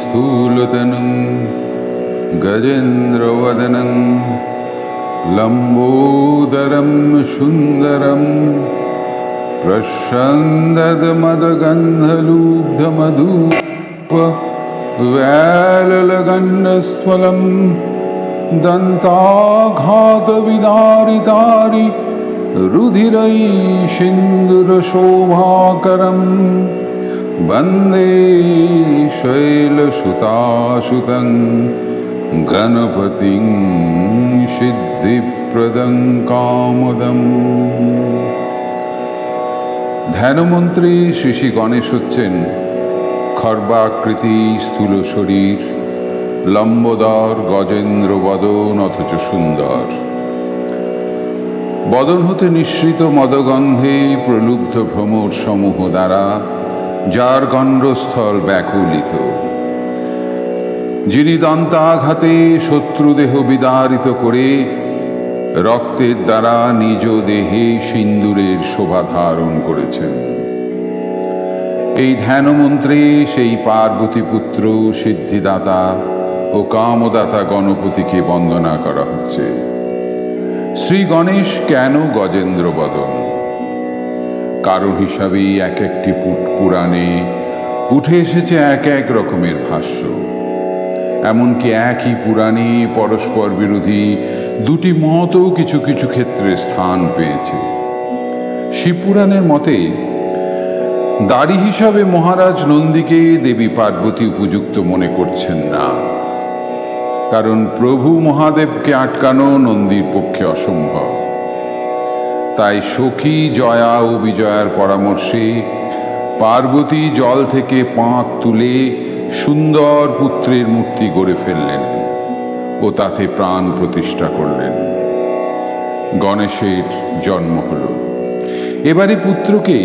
स्थूलतनं गजेन्द्रवदनं लम्बोदरं सुन्दरं प्रशन्ददमदगन्धलुब्धमधूप व्याललगण्डस्फलं दन्ताघातविदारितारि रुधिरै सिन्दुरशोभाकरम् वन्दे शैलसुतासुतं गणपतिं সিদ্ধিপ্রদং কামদম ধ্যানমন্ত্রী শ্রী শ্রী গণেশ হচ্ছেন খর্বাকৃতি স্থূল শরীর লম্বদর গজেন্দ্র বদন অথচ সুন্দর বদন হতে নিঃসৃত মদগন্ধে প্রলুব্ধ ভ্রমর সমূহ দ্বারা যার গণ্ডস্থল ব্যাকুলিত। যিনি দন্তাঘাতে শত্রুদেহ বিদারিত করে রক্তের দ্বারা নিজ দেহে সিন্দুরের শোভা ধারণ করেছেন। এই ধ্যানমন্ত্রে সেই পার্বতী পুত্র সিদ্ধিদাতা ও কামদাতা গণপতিকে বন্দনা করা হচ্ছে। শ্রী গণেশ কেন গজেন্দ্র বদন কারণ হিসাবেই এক একটি পুরাণে উঠে এসেছে এক এক রকমের ভাষ্য। এমনকি একই পুরাণে পরস্পর বিরোধী দুটি মতও কিছু কিছু ক্ষেত্রে স্থান পেয়েছে। শিবপুরাণের মতে, দাড়ি হিসাবে মহারাজ নন্দীকে দেবী পার্বতী উপযুক্ত মনে করছেন না। কারণ প্রভু মহাদেবকে আটকানো নন্দীর পক্ষে অসম্ভব। তাই সখী জয়া ও বিজয়ার পরামর্শে পার্বতী জল থেকে পাঁক তুলে সুন্দর পুত্রের মূর্তি গড়ে ফেললেন ও তাতে প্রাণ প্রতিষ্ঠা করলেন। গণেশের জন্ম হল। এবারে পুত্রকে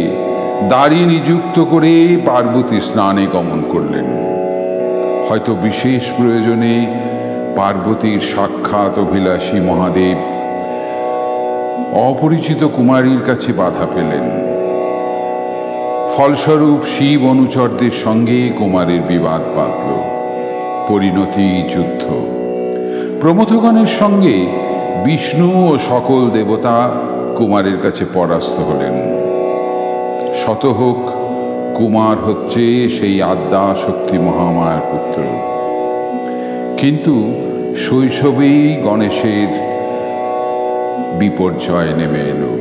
দাড়ি নিযুক্ত করে পার্বতী স্নানে গমন করলেন। হয়তো বিশেষ প্রয়োজনে পার্বতীর সাক্ষাৎ অভিলাষী মহাদেব অপরিচিত কুমারীর কাছে বাধা পেলেন। ফলস্বরূপ শিব অনুচরদের সঙ্গে কুমারের বিবাদ বাঁধল। পরিণতি যুদ্ধ। প্রমথগণের সঙ্গে বিষ্ণু ও সকল দেবতা কুমারের কাছে পরাস্ত হলেন। শতহোক কুমার হচ্ছে সেই আদ্যা শক্তি মহামায়ার পুত্র। কিন্তু শৈশবেই গণেশের বিপর্যয় নেমে এলো।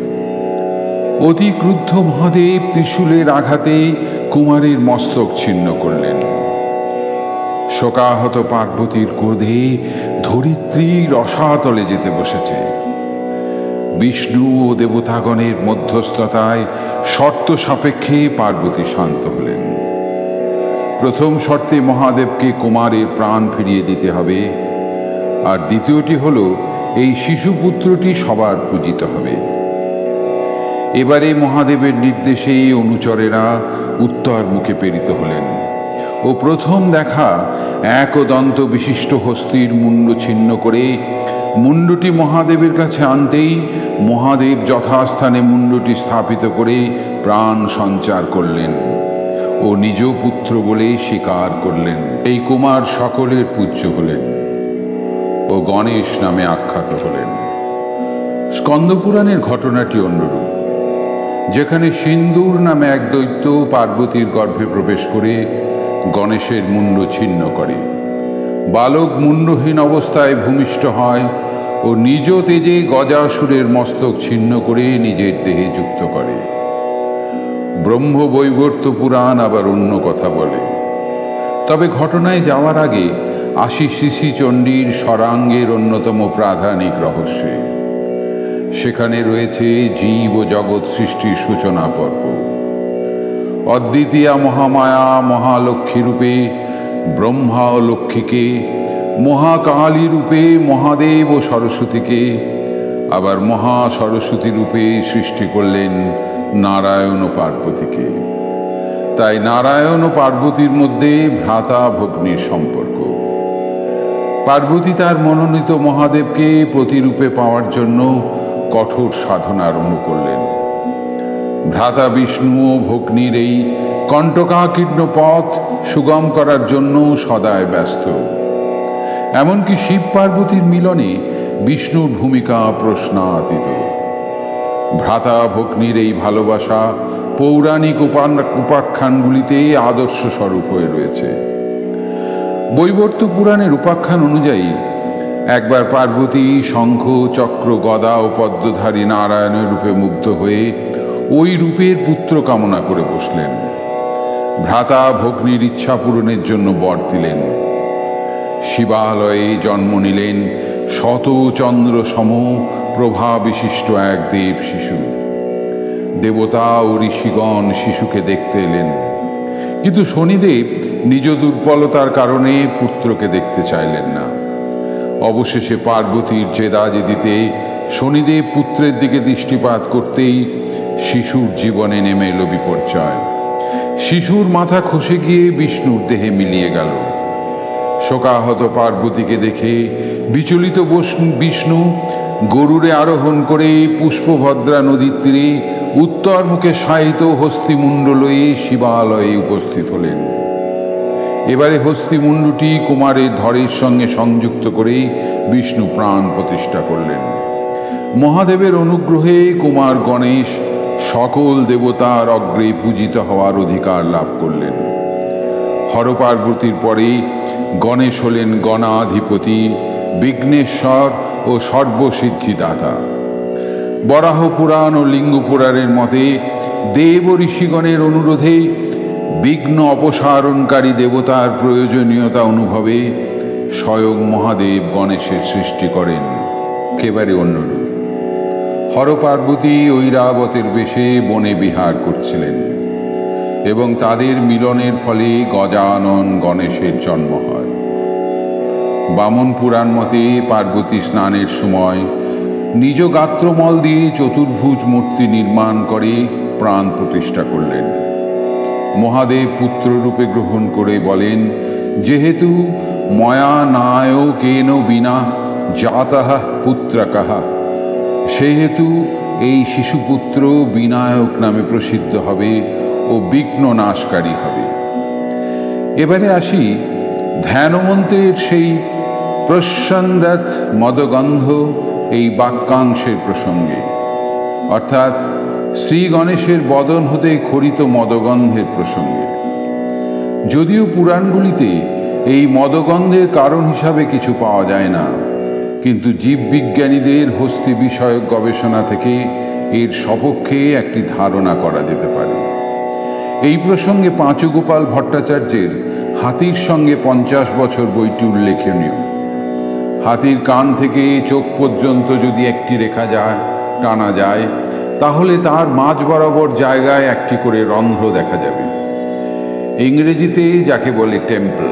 অতি ক্রুদ্ধ মহাদেব ত্রিশূলের আঘাতে কুমারের মস্তক ছিন্ন করলেন। শোকাহত পার্বতীর ক্রোধে ধরিত্রী রসাতলে যেতে বসেছে। বিষ্ণু ও দেবতাগণের মধ্যস্থতায় শর্ত সাপেক্ষে পার্বতী শান্ত হলেন। প্রথম শর্তে মহাদেবকে কুমারের প্রাণ ফিরিয়ে দিতে হবে। আর দ্বিতীয়টি হল এই শিশুপুত্রটি সবার পূজিত হবে। এবারে মহাদেবের নির্দেশে অনুচরেরা উত্তর মুখে প্রেরিত হলেন ও প্রথম দেখা এক দন্ত বিশিষ্ট হস্তির মুন্ড ছিন্ন করে মুন্ডটি মহাদেবের কাছে আনতেই মহাদেব যথাস্থানে মুন্ডটি স্থাপিত করে প্রাণ সঞ্চার করলেন ও নিজ পুত্র বলে স্বীকার করলেন। এই কুমার সকলের পূজ্য হলেন। ও গণেশ নামে আখ্যাত হলেন। স্কন্দপুরাণের ঘটনাটি অন্যরূপ। যেখানে সিন্দুর নামে এক দৈত্য পার্বতীর গর্ভে প্রবেশ করে গণেশের মুন্ড ছিন্ন করে। বালক মুন্ডহীন অবস্থায় ভূমিষ্ঠ হয় ও নিজ তেজে গজাসুরের মস্তক ছিন্ন করে নিজের দেহে যুক্ত করে। ব্রহ্ম বৈবর্ত পুরাণ আবার অন্য কথা বলে। তবে ঘটনায় যাওয়ার আগে আশি শিশি চণ্ডীর স্বরাঙ্গের অন্যতম প্রাধানিক রহস্যে। সেখানে রয়েছে জীব ও জগৎ সৃষ্টির সূচনা পর্ব। অদ্বিতীয়া মহামায়া মহালক্ষ্মী রূপে, ব্রহ্মা ও লক্ষ্মীকে, মহাকালী রূপে, মহাদেব ও সরস্বতীকে, আবার মহা সরস্বতী রূপে সৃষ্টি করলেন নারায়ণ ও পার্বতীকে। তাই নারায়ণ ও পার্বতীর মধ্যে ভ্রাতা ভগ্নির সম্পর্ক। পার্বতী তার মনোনীত মহাদেবকে প্রতিরূপে পাওয়ার জন্য কঠোর সাধনা আরম্ভ করলেন ভ্রাতা বিষ্ণু ও ভগ্নির এই কণ্টকাকীর্ণ পথ সুগম করার জন্য সদায় ব্যস্ত। এমনকি শিব পার্বতীর মিলনে বিষ্ণুর ভূমিকা প্রশ্নাতীত। ভ্রাতা ভগ্নির এই ভালোবাসা পৌরাণিক উপাখ্যানগুলিতে আদর্শ স্বরূপ হয়ে রয়েছে। বৈবর্ত পুরাণের উপাখ্যান অনুযায়ী, একবার পার্বতী শঙ্খ, চক্র, গদা ও পদ্মধারী নারায়ণের রূপে মুগ্ধ হয়ে ওই রূপের পুত্র কামনা করে বসলেন। ভ্রাতা ভগ্নির ইচ্ছা পূরণের জন্য বর দিলেন। শিবালয়ে জন্ম নিলেন শত চন্দ্র সম প্রভা বিশিষ্ট এক দেব শিশু। দেবতা ও ঋষিগণ শিশুকে দেখতে এলেন। কিন্তু শনিদেব নিজ দুর্বলতার কারণে পুত্রকে দেখতে চাইলেন না। অবশেষে পার্বতীর জেদাজেদিতে শনিদেব পুত্রের দিকে দৃষ্টিপাত করতেই শিশুর জীবনে নেমে এলো বিপর্যয়। শিশুর মাথা খসে গিয়ে বিষ্ণুর দেহে মিলিয়ে গেল। শোকাহত পার্বতীকে দেখে বিচলিত বিষ্ণু গরুরে আরোহণ করে পুষ্পভদ্রা নদীর তীরে উত্তর মুখে সাহিত হস্তিমুণ্ডলয়ে শিবালয়ে উপস্থিত হলেন। এবারে হস্তিমুণ্ডটি কুমারের ধরের সঙ্গে সংযুক্ত করে বিষ্ণু প্রাণ প্রতিষ্ঠা করলেন। মহাদেবের অনুগ্রহে কুমার গণেশ সকল দেবতার অগ্রে পূজিত হওয়ার অধিকার লাভ করলেন। হরপার্বতীর পরে গণেশ হলেন গণাধিপতি, বিঘ্নেশ্বর ও সর্বসিদ্ধিদাতা। বরাহ পুরাণ ও লিঙ্গ পুরাণের মতে দেব ঋষিগণের অনুরোধে বিঘ্ন অপসারণকারী দেবতার প্রয়োজনীয়তা অনুভবে স্বয়ং মহাদেব গণেশের সৃষ্টি করেন। একেবারে অন্যরূপ হরপার্বতী ঐরাবতের বেশে বনে বিহার করছিলেন এবং তাদের মিলনের ফলে গজানন গণেশের জন্ম হয়। বামন পুরাণ মতে পার্বতী স্নানের সময় নিজ গাত্রমল দিয়ে চতুর্ভুজ মূর্তি নির্মাণ করে প্রাণ প্রতিষ্ঠা করলেন। মহাদেব পুত্ররূপে গ্রহণ করে বলেন, যেহেতু ময়া নায় কেন বিনা জাতাহা পুত্রাকাহা সেহেতু এই শিশুপুত্র বিনায়ক নামে প্রসিদ্ধ হবে ও বিঘ্ন নাশকারী হবে। এবারে আসি ধ্যানমন্ত্রের সেই প্রসন্দাত মদগন্ধ এই বাক্যাংশের প্রসঙ্গে। অর্থাৎ শ্রী গণেশের বদন হতে খরিত মদগন্ধের প্রসঙ্গে। যদিও পুরাণগুলিতে এই মদগন্ধের কারণ হিসাবে কিছু পাওয়া যায় না, কিন্তু জীববিজ্ঞানীদের হস্তি বিষয়ক গবেষণা থেকে এর সপক্ষে একটি ধারণা করা যেতে পারে। এই প্রসঙ্গে পাঁচগোপাল ভট্টাচার্যের হাতির সঙ্গে পঞ্চাশ বছর বইটি উল্লেখনীয়। হাতির কান থেকে চোখ পর্যন্ত যদি একটি রেখা যায়, টানা যায় তাহলে তার মাঝ বরাবর জায়গায় একটি করে রন্ধ্র দেখা যাবে। ইংরেজিতে যাকে বলে টেম্পল,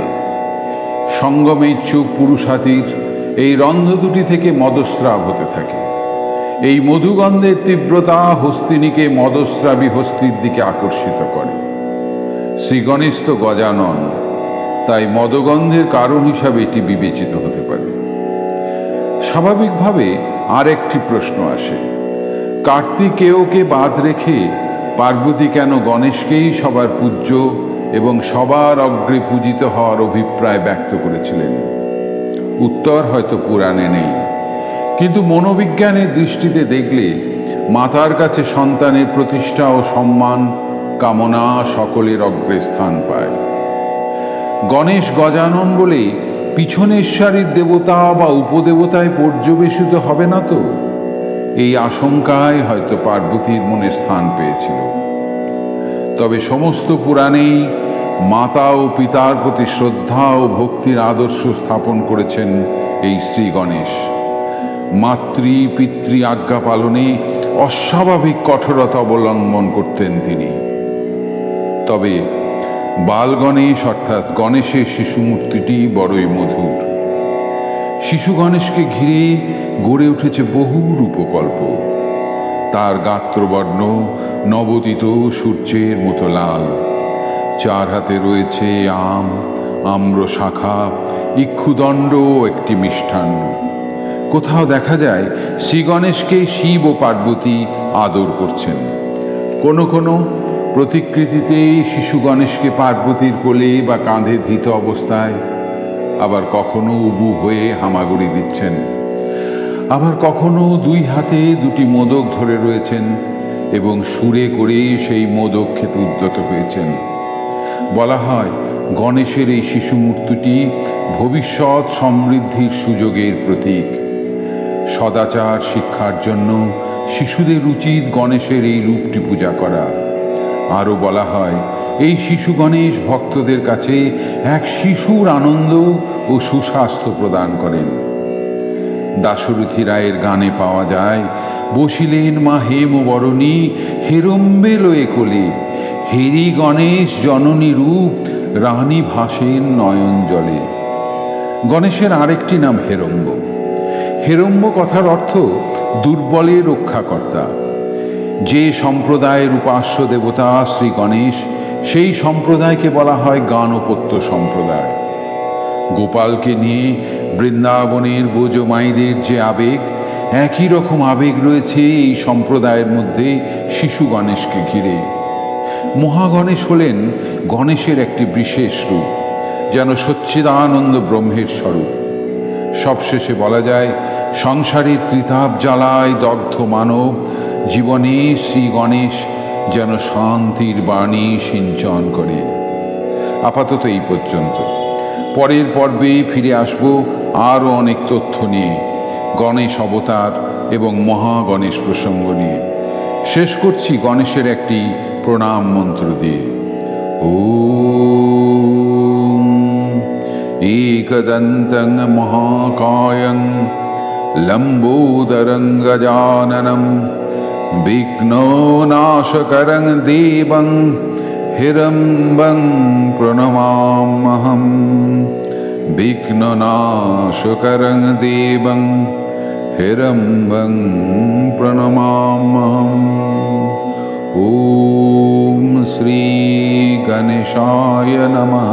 সঙ্গমে ইচ্ছুক পুরুষ হাতির এই রন্ধ্র দুটি থেকে মদস্রাব হতে থাকে। এই মধুগন্ধের তীব্রতা হস্তিনীকে মদস্রাবী হস্তির দিকে আকর্ষিত করে। শ্রী গণেশ তো গজানন, তাই মদগন্ধের কারণ হিসাবে এটি বিবেচিত হতে পারে। স্বাভাবিকভাবে আর একটি প্রশ্ন আসে। কার্তিকেয়কে বাদ রেখে পার্বতী কেন গণেশকেই সবার পূজ্য এবং সবার অগ্রে পূজিত হওয়ার অভিপ্রায় ব্যক্ত করেছিলেন? উত্তর হয়তো পুরাণে নেই। কিন্তু মনোবিজ্ঞানের দৃষ্টিতে দেখলে মাতার কাছে সন্তানের প্রতিষ্ঠা ও সম্মান কামনা সকলের অগ্রে স্থান পায়। গণেশ গজানন বলে পিছনেশ্বরীর দেবতা বা উপদেবতায় পর্যবেসিত হবে না তো? এই আশঙ্কায় হয়তো পার্বতীর মনে স্থান পেয়েছিল। তবে সমস্ত পুরাণেই মাতা ও পিতার প্রতি শ্রদ্ধা ও ভক্তির আদর্শ স্থাপন করেছেন এই শ্রী গণেশ। মাতৃ, পিতৃ আজ্ঞা পালনে অস্বাভাবিক কঠোরতা অবলম্বন করতেন তিনি। তবে বাল গণেশ অর্থাৎ গণেশের শিশু মূর্তিটি বড়ই মধুর। শিশু গণেশকে ঘিরে গড়ে উঠেছে বহু রূপকল্প তার গাত্রবর্ণ নবদিত সূর্যের মতো লাল। চার হাতে রয়েছে আম, আম্র শাখা, ইক্ষুদণ্ড একটি মিষ্টান্ন। কোথাও দেখা যায় শ্রী গণেশকে শিব ও পার্বতী আদর করছেন। কোনো কোনো প্রতিকৃতিতে শিশু গণেশকে পার্বতীর কোলে বা কাঁধে ধৃত অবস্থায় আবার কখনো উবু হয়ে হামাগুড়ি দিচ্ছেন। আবার কখনো দুই হাতে দুটি মোদক ধরে রয়েছেন এবং সুরে করে সেই মোদক খেতে উদ্যত হয়েছেন। বলা হয়, গণেশের এই শিশু মূর্তিটি ভবিষ্যৎ সমৃদ্ধির সুযোগের প্রতীক। সদাচার শিক্ষার জন্য শিশুদের উচিত গণেশের এই রূপটি পূজা করা। আরও বলা হয়, এই শিশু গণেশ ভক্তদের কাছে এক শিশুর আনন্দ ও সুস্বাস্থ্য প্রদান করেন। দাশরথী রায়ের গানে পাওয়া যায়, বসিলেন মা হেম বরণী হেরম্বে লয়ে কোলে। হেরি গণেশ জননী রূপ, রানী ভাসেন নয়ন জলে। গণেশের আরেকটি নাম হেরম্ব। হেরম্ব কথার অর্থ দুর্বলের রক্ষাকর্তা। যে সম্প্রদায়ের উপাস্য দেবতা শ্রী গণেশ, সেই সম্প্রদায়কে বলা হয় গানপত্য সম্প্রদায়। গোপালকে নিয়ে বৃন্দাবনের বোঝো মাইদের যে আবেগ, একই রকম আবেগ রয়েছে এই সম্প্রদায়ের মধ্যে শিশু গণেশকে ঘিরে। মহাগণেশ হলেন গণেশের একটি বিশেষ রূপ, যেন সচ্চিদানন্দ ব্রহ্মের স্বরূপ। সবশেষে বলা যায়, সংসারের ত্রিতাপ জ্বালায় দগ্ধ মানব, জীবনে শ্রী গণেশ যেন শান্তির বাণী সিঞ্চন করে। আপাতত এই পর্যন্ত। পরের পর্বে ফিরে আসব আরও অনেক তথ্য নিয়ে গণেশ অবতার এবং মহা গণেশ প্রসঙ্গ নিয়ে শেষ করছি গণেশের একটি প্রণাম মন্ত্র দিয়ে ও एकदन्तं महाकायं लम्बोदरं गजाननं विघ्नोनाशकरं देवं हिरम्बं प्रणमाम्यहं विघ्ननाशकरं देवं हिरम्बं प्रणमाम्यहम् ॐ श्रीगणेशाय नमः